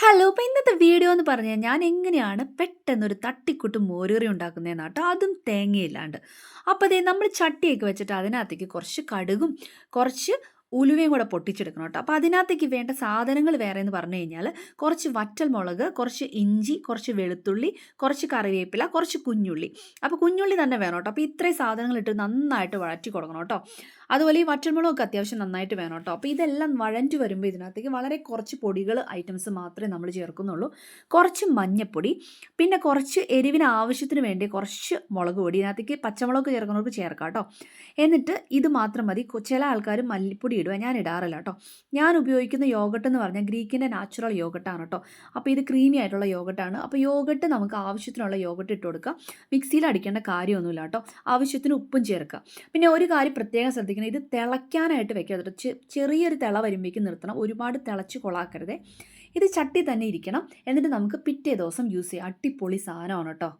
Hello അപ്പോൾ ഇന്നത്തെ video എന്ന് പറഞ്ഞാൽ ഞാൻ എങ്ങനെയാണ് പെട്ടെന്നൊരു തട്ടിക്കൂട്ട് മോരുകറി ഉണ്ടാക്കുന്നതെന്ന് കേട്ടോ. അതും തേങ്ങയില്ലാണ്ട് അപ്പോൾ അതേ നമ്മൾ ചട്ടിയൊക്കെ വെച്ചിട്ട് അതിനകത്തേക്ക് കുറച്ച് കടുകും കുറച്ച് ഉലുവയും കൂടെ പൊട്ടിച്ചെടുക്കണം കേട്ടോ. അപ്പോൾ അതിനകത്തേക്ക് വേണ്ട സാധനങ്ങൾ വേറെ എന്ന് പറഞ്ഞു കഴിഞ്ഞാൽ കുറച്ച് വറ്റൽ മുളക് കുറച്ച് ഇഞ്ചി കുറച്ച് വെളുത്തുള്ളി കുറച്ച് കറിവേപ്പില കുറച്ച് കുഞ്ഞുള്ളി. അപ്പോൾ കുഞ്ഞുള്ളി തന്നെ വേണം കേട്ടോ. അപ്പോൾ ഇത്രയും സാധനങ്ങൾ ഇട്ട് നന്നായിട്ട് വഴറ്റി കൊടുക്കണം കേട്ടോ. അതുപോലെ ഈ വറ്റൽമുളകൊക്കെ അത്യാവശ്യം നന്നായിട്ട് വേണം കേട്ടോ. അപ്പോൾ ഇതെല്ലാം വഴഞ്ഞു വരുമ്പോൾ ഇതിനകത്തേക്ക് വളരെ കുറച്ച് പൊടികൾ ഐറ്റംസ് മാത്രമേ നമ്മൾ ചേർക്കുന്നുള്ളൂ. കുറച്ച് മഞ്ഞപ്പൊടി പിന്നെ കുറച്ച് എരിവിന് ആവശ്യത്തിന് വേണ്ടി കുറച്ച് മുളക് പൊടി. ഇതിനകത്തേക്ക് പച്ചമുളക് ചേർക്കുന്നവർക്ക് ചേർക്കാം കേട്ടോ. എന്നിട്ട് ഇത് മാത്രം മതി. ചില ആൾക്കാർ മല്ലിപ്പൊടി ഇടുക ഞാൻ ഇടാറില്ല കേട്ടോ ഞാൻ ഉപയോഗിക്കുന്ന യോഗട്ട് എന്ന് പറഞ്ഞാൽ ഗ്രീക്കിന്റെ നാച്ചുറൽ യോഗട്ടാണ് കേട്ടോ അപ്പോൾ ഇത് ക്രീമി ആയിട്ടുള്ള യോഗട്ടാണ് അപ്പോൾ യോഗട്ട് നമുക്ക് ആവശ്യത്തിനുള്ള യോഗട്ട് ഇട്ട് കൊടുക്കുക. മിക്സിയിൽ അടിക്കേണ്ട കാര്യമൊന്നുമില്ല കേട്ടോ ആവശ്യത്തിന് ഉപ്പും ചേർക്കുക. പിന്നെ ഒരു കാര്യം പ്രത്യേകം ശ്രദ്ധിക്കണം. ഇത് തിളയ്ക്കാനായിട്ട് വെക്കാതെ ചെറിയൊരു തിള വരുമ്പോഴേക്കും നിർത്തണം. ഒരുപാട് തിളച്ച് കൊളാക്കരുത്. ഇത് ചട്ടി തന്നെ ഇരിക്കണം. എന്നിട്ട് നമുക്ക് പിറ്റേ ദിവസം യൂസ് ചെയ്യാം. അടിപൊളി സാധനമാണ് കേട്ടോ